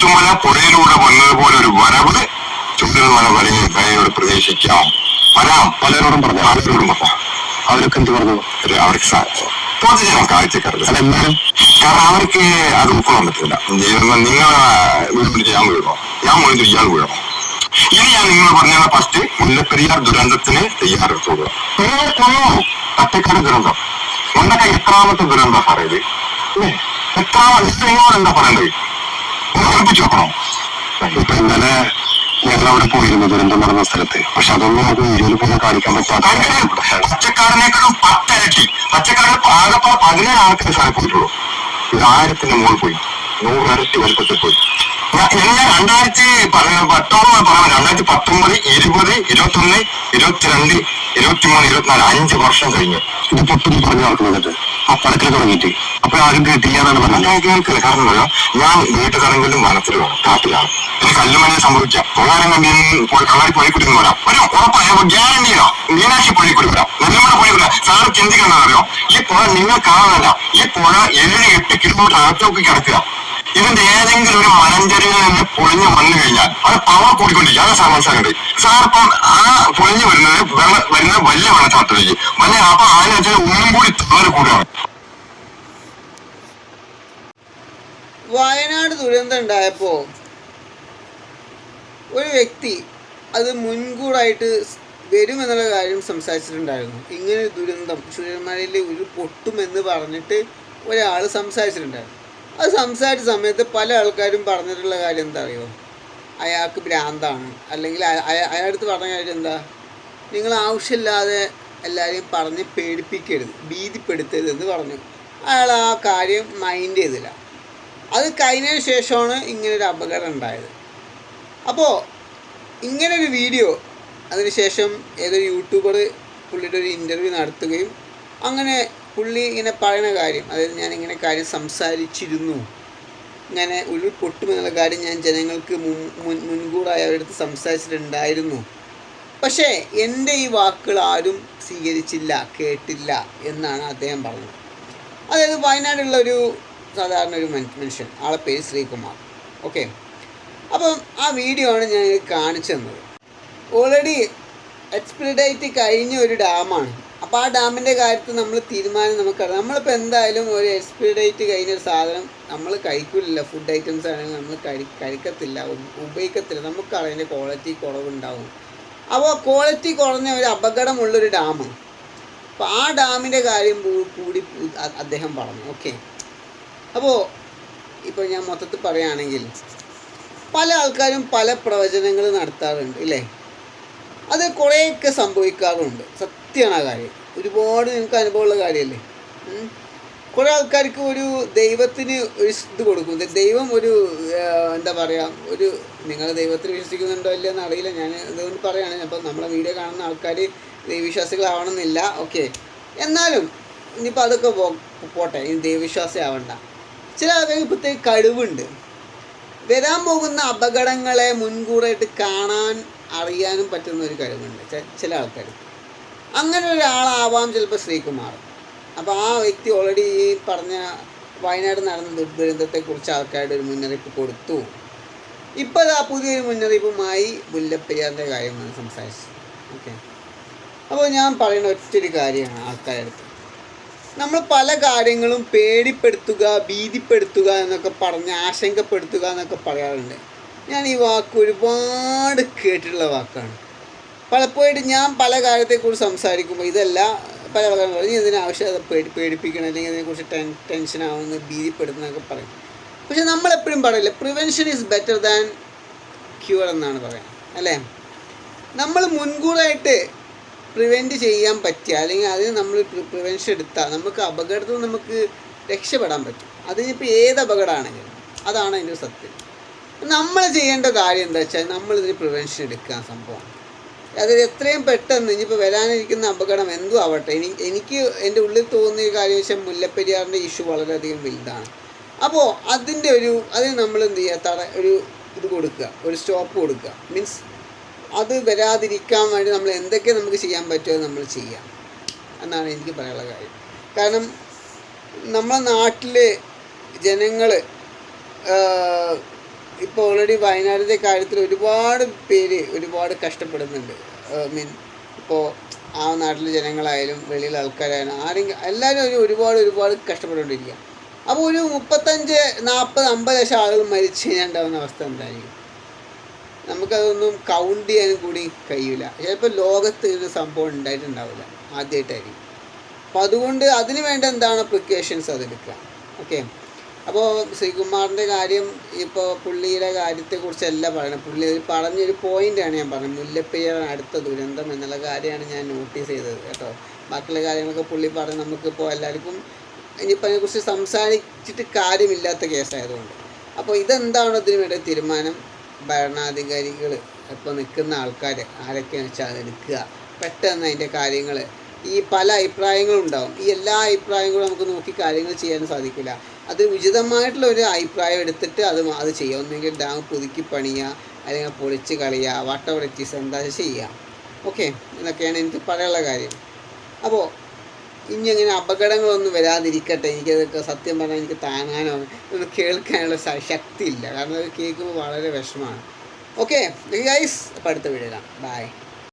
പുത്തുമല പുഴയിലൂടെ വന്നതുപോലെ ഒരു വരവ് ചുണ്ടൽമല വരയിൽ കൈയോട് പ്രവേശിക്കാം. വരാം. പലരോടും പറഞ്ഞു. ആരോടും പറഞ്ഞു അവരൊക്കെ എന്ത് പറഞ്ഞു? ഒരു അവർക്ക് പൊതുജനം കാഴ്ചക്കാർക്ക് അല്ല എന്നാലും കാരണം അവർക്ക് അത് ഉൾക്കൊള്ളാൻ പറ്റില്ല നിങ്ങൾ വീട്ടിൽ ഞാൻ വീഴണോ? ഞാൻ മുന്നിൽ ഇയാൾ വീഴണോ? ഇനി ഞാൻ നിങ്ങൾ പറഞ്ഞ ഫസ്റ്റ് മുല്ലപ്പെരിയാർ ദുരന്തത്തിന് തയ്യാറെടുത്തോളുക നിങ്ങൾ കൊള്ളോ പച്ചക്കറി ദുരന്തം. മുണ്ടൊക്കെ എത്രാമത്തെ ദുരന്തം സാറേ ഇത് എത്രാമത്തെ എന്താ പറയേണ്ടത്? ഉറപ്പിച്ചു വെക്കണോ ഇപ്പൊ ഇന്നലെ ഞങ്ങൾ അവിടെ പോയിരുന്നു ദുരന്തം നടന്ന സ്ഥലത്ത്. പക്ഷെ അതൊന്നും നമുക്ക് വീഡിയോയിൽ പോലും കാണിക്കാൻ പറ്റാത്ത പച്ചക്കാരനേക്കാളും പത്തരട്ടി. പച്ചക്കാരന് ആകെപ്പാ പതിനേഴ് ആൾക്കാർ സാറേ പോയിട്ടുള്ളൂ. ഇത് ആയിരത്തിന്റെ മുകളിൽ പോയി. നൂറരട്ടി വലുപ്പത്തിൽ പോയി. ഞാൻ രണ്ടായിരത്തി പത്തോളം രണ്ടായിരത്തി പത്തൊമ്പത് ഇരുപത് ഇരുപത്തൊന്ന് ഇരുപത്തിരണ്ട് ഇരുപത്തിമൂന്ന് ഇരുപത്തിനാല് അഞ്ച് വർഷം കഴിഞ്ഞു. ഇത് പൊട്ടും പറഞ്ഞു നടക്കുന്നത് ആ പടത്തിൽ തുടങ്ങിയിട്ട്. അപ്പൊ ആരും കേട്ടില്ല എന്നാണ് പറഞ്ഞത്. ഞാൻ കേൾക്കില്ല. കാരണം പറയാം ഞാൻ വീട്ടുതലങ്ങളിലും വനത്തിലുമാണ് കാട്ടിലാണ്. എനിക്ക് കല്ലുമനെ സംഭവിക്കാം പൊള്ളാനം കണ്ടി കള്ളാടി പുഴയിൽ എന്ന് വരാം. ഒരു ഉറപ്പായ ഗ്യാരണ്ടിയോ മീനാക്ഷി പുഴയിൽ കൂടി വരാം. നെല്ലുമല പുഴയിൽ വരാം. സാറ് ചിന്തിക്കണമെന്നറിയോ ഈ പുഴ നിങ്ങൾ കാണാനല്ല ഈ പുഴ ഏഴ് എട്ട് കിലോമീറ്റർ അകത്തേക്ക് കിടക്കുക. ഇതിന്റെ ഏതെങ്കിലും ഒരു മലഞ്ചെടിയിൽ നിന്ന് പൊളിഞ്ഞു വന്നു കഴിഞ്ഞാൽ അത് പവർ കൂടിക്കൊണ്ടിരിക്കും. അതാ സാർ മനസ്സിലാക്കേണ്ടത് സാർ ഇപ്പം ആ പൊളിഞ്ഞു വരുന്നത് വെള്ള വരുന്ന വലിയ വെള്ളച്ചാട്ടത്തിലേക്ക്. വലിയ അപ്പൊ വെച്ചാൽ ഒന്നും കൂടി താറ് കൂടുകയാണ് വയനാട് ദുരന്തം ഉണ്ടായപ്പോൾ ഒരു വ്യക്തി അത് മുൻകൂറായിട്ട് വരുമെന്നുള്ള കാര്യം സംസാരിച്ചിട്ടുണ്ടായിരുന്നു. ഇങ്ങനെ ദുരന്തം ചുഴലിമലയിൽ ഒരു പൊട്ടുമെന്ന് പറഞ്ഞിട്ട് ഒരാൾ സംസാരിച്ചിട്ടുണ്ടായിരുന്നു. അത് സംസാരിച്ച സമയത്ത് പല ആൾക്കാരും പറഞ്ഞിട്ടുള്ള കാര്യം എന്താ അറിയോ അയാൾക്ക് ഭ്രാന്താണ്. അല്ലെങ്കിൽ അയ- അയ- അയാളടുത്ത് പറഞ്ഞ കാര്യം എന്താ? നിങ്ങൾ ആവശ്യമില്ലാതെ എല്ലാവരെയും പറഞ്ഞ് പേടിപ്പിക്കരുത് ഭീതിപ്പെടുത്തരുത് എന്ന് പറഞ്ഞു. അയാൾ ആ കാര്യം മൈൻഡ് ചെയ്തില്ല. അത് കഴിഞ്ഞതിന് ശേഷമാണ് ഇങ്ങനൊരു അപകടം ഉണ്ടായത്. അപ്പോൾ ഇങ്ങനൊരു വീഡിയോ അതിനുശേഷം ഏതൊരു യൂട്യൂബർ പുള്ളിയുടെ ഒരു ഇന്റർവ്യൂ നടത്തുകയും അങ്ങനെ പുള്ളി ഇങ്ങനെ പറയുന്ന കാര്യം അതായത് ഞാൻ ഇങ്ങനെ കാര്യം സംസാരിച്ചിരുന്നു. ഇങ്ങനെ ഒരു പൊട്ടുമെന്നുള്ള കാര്യം ഞാൻ ജനങ്ങൾക്ക് മുൻ മുൻ- മുൻകൂറായി അവരുടെ അടുത്ത് സംസാരിച്ചിട്ടുണ്ടായിരുന്നു. പക്ഷേ എന്റെ ഈ വാക്കുകൾ ആരും സ്വീകരിച്ചില്ല കേട്ടില്ല എന്നാണ് അദ്ദേഹം പറഞ്ഞത്. അതായത് വയനാടുള്ള ഒരു സാധാരണ ഒരു മനുഷ്യൻ ആളെ പേര് ശ്രീകുമാർ. ഓക്കെ? അപ്പം ആ വീഡിയോ ആണ് ഞാൻ കാണിച്ചു തന്നത്. ഓൾറെഡി എക്സ്പയറി ഡേറ്റ് കഴിഞ്ഞ ഒരു ഡാമാണ്. അപ്പോൾ ആ ഡാമിന്റെ കാര്യത്തിൽ നമ്മൾ തീരുമാനം നമുക്കറിയാം. നമ്മളിപ്പോൾ എന്തായാലും ഒരു എക്സ്പയറി ഡേറ്റ് കഴിഞ്ഞ ഒരു സാധനം നമ്മൾ കഴിക്കില്ല ഫുഡ് ഐറ്റംസ് ആണെങ്കിൽ നമ്മൾ കഴി കഴിക്കത്തില്ല ഉപ- ഉപയോഗിക്കത്തില്ല. നമുക്ക് അതിന്റെ ക്വാളിറ്റി കുറവുണ്ടാവും. അപ്പോൾ ക്വാളിറ്റി കുറഞ്ഞ ഒരു അപകടമുള്ളൊരു ഡാമാണ്. അപ്പോൾ ആ ഡാമിന്റെ കാര്യം കൂടി അദ്ദേഹം പറഞ്ഞു. ഓക്കെ അപ്പോൾ ഇപ്പോൾ ഞാൻ മൊത്തത്തിൽ പറയുകയാണെങ്കിൽ പല ആൾക്കാരും പല പ്രവചനങ്ങൾ നടത്താറുണ്ട് ഇല്ലേ? അത് കുറേയൊക്കെ സംഭവിക്കാറുണ്ട്. സത്യമാണ് ആ കാര്യം. ഒരുപാട് നിങ്ങൾക്ക് അനുഭവമുള്ള കാര്യമല്ലേ. കുറേ ആൾക്കാർക്ക് ഒരു ദൈവത്തിന് ഒരു ഇത് കൊടുക്കും. ദൈവം ഒരു എന്താ പറയുക ഒരു നിങ്ങൾ ദൈവത്തിൽ വിശ്വസിക്കുന്നുണ്ടോ ഇല്ല എന്ന് അറിയില്ല. ഞാൻ അതുകൊണ്ട് പറയുകയാണ് അപ്പോൾ നമ്മളെ വീഡിയോ കാണുന്ന ആൾക്കാർ ദൈവവിശ്വാസികളാവണമെന്നില്ല. ഓക്കെ. എന്നാലും ഇനിയിപ്പോൾ അതൊക്കെ പോട്ടെ. ഇനി ദൈവവിശ്വാസി ആവണ്ട. ചില ആൾക്കാർക്ക് പ്രത്യേക കഴിവുണ്ട്. വരാൻ പോകുന്ന അപകടങ്ങളെ മുൻകൂറായിട്ട് കാണാൻ അറിയാനും പറ്റുന്ന ഒരു കഴിവുണ്ട്. ചില ആൾക്കാർക്ക്. അങ്ങനെ ഒരാളാവാം ചിലപ്പോൾ ശ്രീകുമാർ. അപ്പോൾ ആ വ്യക്തി ഓൾറെഡി ഈ പറഞ്ഞ വയനാട് നടന്ന ദുർദുരന്തത്തെക്കുറിച്ച് ആൾക്കാരുടെ ഒരു മുന്നറിയിപ്പ് കൊടുത്തു. ഇപ്പോൾ ആ പുതിയൊരു മുന്നറിയിപ്പുമായി മുല്ലപ്പെരിയാറിന്റെ കാര്യമാണ് സംസാരിച്ചത് ഓക്കെ അപ്പോൾ ഞാൻ പറയുന്ന ഒറ്റൊരു കാര്യമാണ് ആൾക്കാരുടെ നമ്മൾ പല കാര്യങ്ങളും പേടിപ്പെടുത്തുക ഭീതിപ്പെടുത്തുക എന്നൊക്കെ പറഞ്ഞ് ആശങ്കപ്പെടുത്തുക എന്നൊക്കെ പറയാറുണ്ട്. ഞാൻ ഈ വാക്ക് ഒരുപാട് കേട്ടിട്ടുള്ള വാക്കാണ്. പലപ്പോഴും ഞാൻ പല കാര്യത്തെക്കുറിച്ച് സംസാരിക്കുമ്പോൾ ഇതല്ല പല കാര്യങ്ങളും പറഞ്ഞു ഇതിനാവശ്യം പേടി പേടിപ്പിക്കണം? അല്ലെങ്കിൽ ഇതിനെക്കുറിച്ച് ടെൻ ടെൻഷനാവുന്നു ആവുന്നു ഭീതിപ്പെടുത്തുന്നതൊക്കെ പറയും. പക്ഷെ നമ്മളെപ്പോഴും പറയില്ല prevention is better than cure എന്നാണ് പറയുന്നത് അല്ലേ? നമ്മൾ മുൻകൂറായിട്ട് പ്രിവെന്റ് ചെയ്യാൻ പറ്റുക അല്ലെങ്കിൽ അതിന് നമ്മൾ പ്രിവെൻഷൻ എടുത്താൽ നമുക്ക് അപകടത്തിൽ നമുക്ക് രക്ഷപ്പെടാൻ പറ്റും. അതിനിപ്പോൾ ഏത് അപകടമാണെങ്കിലും അതാണ് അതിന്റെ സത്യം. നമ്മൾ ചെയ്യേണ്ട കാര്യം എന്താ വെച്ചാൽ നമ്മളിതിന് പ്രിവെൻഷൻ എടുക്കുക സംഭവം അത് എത്രയും പെട്ടെന്ന് ഇനിയിപ്പോൾ വരാനിരിക്കുന്ന അപകടം എന്തും ആവട്ടെ. ഇനി എനിക്ക് എന്റെ ഉള്ളിൽ തോന്നിയ കാര്യം വെച്ചാൽ മുല്ലപ്പെരിയാറിന്റെ ഇഷ്യൂ വളരെയധികം വലുതാണ്. അപ്പോൾ അതിന്റെ ഒരു അതിന് നമ്മൾ എന്ത് ചെയ്യുക? തട ഒരു ഇത് കൊടുക്കുക. ഒരു സ്റ്റോപ്പ് കൊടുക്കുക. മീൻസ് അത് വരാതിരിക്കാൻ വേണ്ടി നമ്മൾ എന്തൊക്കെ നമുക്ക് ചെയ്യാൻ പറ്റുമോ നമ്മൾ ചെയ്യാം എന്നാണ് എനിക്ക് പറയാനുള്ള കാര്യം. കാരണം നമ്മളെ നാട്ടിലെ ജനങ്ങൾ ഇപ്പോൾ ഓൾറെഡി വയനാടിന്റെ കാര്യത്തിൽ ഒരുപാട് പേര് ഒരുപാട് കഷ്ടപ്പെടുന്നുണ്ട്. മീൻ ഇപ്പോൾ ആ നാട്ടിലെ ജനങ്ങളായാലും വെളിയിലെ ആൾക്കാരായാലും ആരെങ്കിലും എല്ലാവരും ഒരു ഒരുപാട് ഒരുപാട് കഷ്ടപ്പെട്ടുകൊണ്ടിരിക്കുക അപ്പോൾ ഒരു മുപ്പത്തഞ്ച് നാൽപ്പത് അമ്പത് ലക്ഷം ആളുകൾ മരിച്ചു കഴിഞ്ഞാൽ ഉണ്ടാകുന്ന അവസ്ഥ എന്തായിരിക്കും? നമുക്കതൊന്നും കൗണ്ട് ചെയ്യാനും കൂടി കഴിയില്ല ചിലപ്പോൾ ലോകത്ത് ഒരു സംഭവം ഉണ്ടായിട്ടുണ്ടാവില്ല ആദ്യമായിട്ടായിരിക്കും. അപ്പോൾ അതുകൊണ്ട് അതിന് വേണ്ട എന്താണ് പ്രിക്കോഷൻസ് അതെടുക്കുക? ഓക്കെ അപ്പോൾ ശ്രീകുമാറിന്റെ കാര്യം ഇപ്പോൾ പുള്ളിയുടെ കാര്യത്തെക്കുറിച്ചല്ല പറയുന്നത് പുള്ളി പറഞ്ഞൊരു പോയിന്റാണ് ഞാൻ പറഞ്ഞത്. മുല്ലപ്പെരിയാർ അടുത്ത ദുരന്തം എന്നുള്ള കാര്യമാണ് ഞാൻ നോട്ടീസ് ചെയ്തത് കേട്ടോ. ബാക്കിയുള്ള കാര്യങ്ങളൊക്കെ പുള്ളി പറഞ്ഞ് നമുക്കിപ്പോൾ എല്ലാവർക്കും ഇനിയിപ്പോൾ അതിനെക്കുറിച്ച് സംസാരിച്ചിട്ട് കാര്യമില്ലാത്ത കേസായതുകൊണ്ട്. അപ്പോൾ ഇതെന്താണ് ഇതിന് വേണ്ട തീരുമാനം? ഭരണാധികാരികൾ ഇപ്പോൾ നിൽക്കുന്ന ആൾക്കാർ ആരൊക്കെയാണെന്ന് വെച്ചാൽ അതെടുക്കുക. പെട്ടെന്ന് അതിന്റെ കാര്യങ്ങൾ ഈ പല അഭിപ്രായങ്ങളും ഉണ്ടാവും ഈ എല്ലാ അഭിപ്രായങ്ങളും നമുക്ക് നോക്കി കാര്യങ്ങൾ ചെയ്യാൻ സാധിക്കില്ല. അത് ഉചിതമായിട്ടുള്ള ഒരു അഭിപ്രായം എടുത്തിട്ട് അത് അത് ചെയ്യുക ഒന്നെങ്കിൽ ഡാം പുതുക്കി പണിയുക അല്ലെങ്കിൽ പൊളിച്ച് കളയുക വാട്ടർ ഇറ്റ് എന്താ ചെയ്യുക. ഓക്കെ? എന്നൊക്കെയാണ് എനിക്ക് പറയാനുള്ള കാര്യം. അപ്പോൾ ഇനി അങ്ങനെ അപകടങ്ങളൊന്നും വരാതിരിക്കട്ടെ. എനിക്കതൊക്കെ സത്യം പറഞ്ഞാൽ എനിക്ക് താങ്ങാനോ ഒന്ന് കേൾക്കാനുള്ള ശക്തി ശക്തിയില്ല. കാരണം അത് കേൾക്കുമ്പോൾ വളരെ വിഷമമാണ്. ഓക്കെ? ഗൈസ് അപ്പോൾ അടുത്ത വീഡിയോ ബൈ